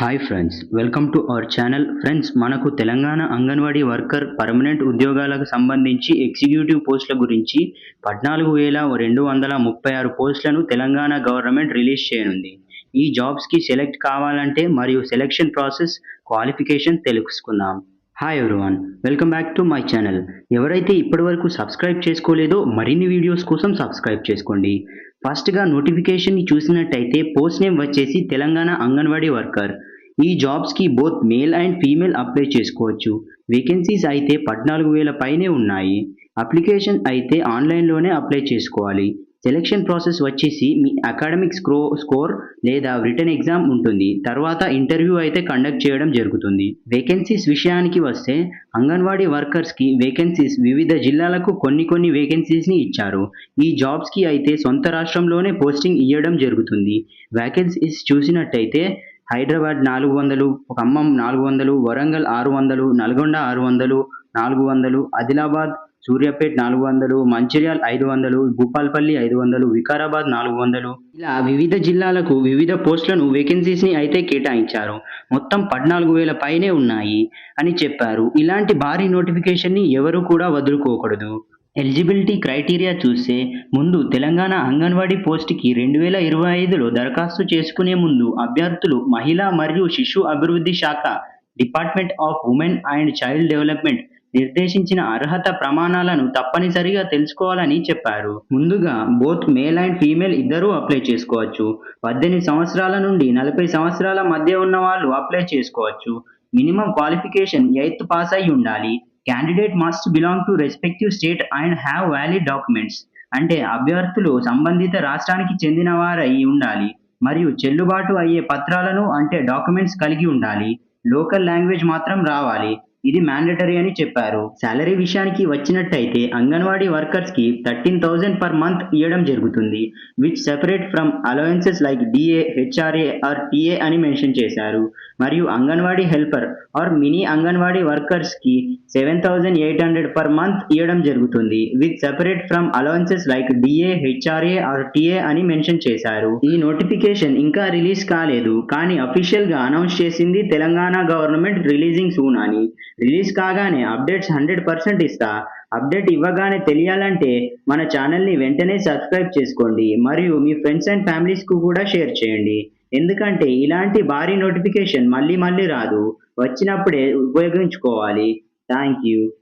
Hi friends welcome to our channel friends మనకు Telangana anganwadi worker permanent ఉద్యోగాలకు సంబంధించి ఎగ్జిక్యూటివ్ పోస్టుల గురించి పద్నాలుగు వేల రెండు వందల ముప్పై ఆరు పోస్టులను తెలంగాణ గవర్నమెంట్ రిలీజ్ చేయనుంది. ఈ జాబ్స్కి సెలెక్ట్ కావాలంటే మరియు సెలెక్షన్ ప్రాసెస్ క్వాలిఫికేషన్ తెలుసుకుందాం. Hi everyone welcome back to my channel ఎవరైతే ఇప్పటివరకు సబ్స్క్రైబ్ చేసుకోలేదో మరిన్ని వీడియోస్ కోసం సబ్స్క్రైబ్ చేసుకోండి. ఫస్ట్గా నోటిఫికేషన్ చూసినట్టయితే పోస్ట్ నేమ్ వచ్చేసి తెలంగాణ అంగన్వాడీ వర్కర్. ఈ జాబ్స్కి both male and female apply చేసుకోవచ్చు. వేకెన్సీస్ అయితే పద్నాలుగు వేల పైనే ఉన్నాయి. అప్లికేషన్ అయితే ఆన్లైన్లోనే అప్లై చేసుకోవాలి. సెలెక్షన్ ప్రాసెస్ వచ్చేసి మీ అకాడమిక్ స్క్రో స్కోర్ లేదా రిటర్న్ ఎగ్జామ్ ఉంటుంది. తర్వాత ఇంటర్వ్యూ అయితే కండక్ట్ చేయడం జరుగుతుంది. వేకెన్సీస్ విషయానికి వస్తే అంగన్వాడీ వర్కర్స్కి వేకెన్సీస్ వివిధ జిల్లాలకు కొన్ని కొన్ని వేకెన్సీస్ని ఇచ్చారు. ఈ జాబ్స్కి అయితే సొంత రాష్ట్రంలోనే పోస్టింగ్ ఇవ్వడం జరుగుతుంది. వేకెన్సీస్ చూసినట్టయితే హైదరాబాద్ నాలుగు వందలు ఖమ్మం నాలుగు వందలు వరంగల్ ఆరు వందలు నల్గొండ ఆరు వందలు నాలుగు వందలు ఆదిలాబాద్ సూర్యాపేట్ నాలుగు వందలు మంచిర్యాల్ ఐదు వందలు భూపాల్పల్లి ఐదు వందలు వికారాబాద్ నాలుగు వందలు. ఇలా వివిధ జిల్లాలకు వివిధ పోస్టులను వేకెన్సీస్ని అయితే కేటాయించారు. మొత్తం పద్నాలుగు వేల పైనే ఉన్నాయి అని చెప్పారు. ఇలాంటి భారీ నోటిఫికేషన్ని ఎవరు కూడా వదులుకోకూడదు. ఎలిజిబిలిటీ క్రైటీరియా చూస్తే ముందు తెలంగాణ అంగన్వాడీ పోస్టుకి రెండు వేల ఇరవై ఐదులో దరఖాస్తు చేసుకునే ముందు అభ్యర్థులు మహిళా మరియు శిశు అభివృద్ధి శాఖ department of women and child development నిర్దేశించిన అర్హత ప్రమాణాలను తప్పనిసరిగా తెలుసుకోవాలని చెప్పారు. ముందుగా బోత్ మేల్ అండ్ ఫీమేల్ ఇద్దరూ అప్లై చేసుకోవచ్చు. పద్దెనిమిది సంవత్సరాల నుండి నలభై సంవత్సరాల మధ్య ఉన్న వాళ్ళు అప్లై చేసుకోవచ్చు. మినిమం క్వాలిఫికేషన్ ఎయిత్ పాస్ అయి ఉండాలి. Candidate must belong to respective state and have valid documents. అంటే అభ్యర్థులు సంబంధిత రాష్ట్రానికి చెందిన వారై ఉండాలి. మరియు చెల్లుబాటు అయ్యే పత్రాలను అంటే డాక్యుమెంట్స్ కలిగి ఉండాలి. లోకల్ లాంగ్వేజ్ మాత్రం రావాలి. ఇది మ్యాండటరీ అని చెప్పారు. శాలరీ విషయానికి వచ్చినట్టయితే అంగన్వాడీ వర్కర్స్కి థర్టీన్ థౌజండ్ పర్ మంత్ ఇవ్వడం జరుగుతుంది which separate from allowances like DA HRA or TA అని మెన్షన్ చేశారు. మరియు Anganwadi helper or mini Anganwadi వర్కర్స్కి seven thousand eight hundred per month ఇవ్వడం జరుగుతుంది with separate from allowances like DA HRA or TA అని mention చేశారు. ఈ notification ఇంకా release కాలేదు కానీ అఫీషియల్గా అనౌన్స్ చేసింది తెలంగాణ గవర్నమెంట్ రిలీజింగ్ సూన్ అని. రిలీజ్ కాగానే అప్డేట్స్ హండ్రెడ్ పర్సెంట్ ఇస్తా. అప్డేట్ ఇవ్వగానే తెలియాలంటే మన ఛానల్ని వెంటనే సబ్స్క్రైబ్ చేసుకోండి. మరియు మీ ఫ్రెండ్స్ అండ్ ఫ్యామిలీస్కు కూడా షేర్ చేయండి. ఎందుకంటే ఇలాంటి భారీ నోటిఫికేషన్ మళ్ళీ మళ్ళీ రాదు. వచ్చినప్పుడే ఉపయోగించుకోవాలి. Thank you.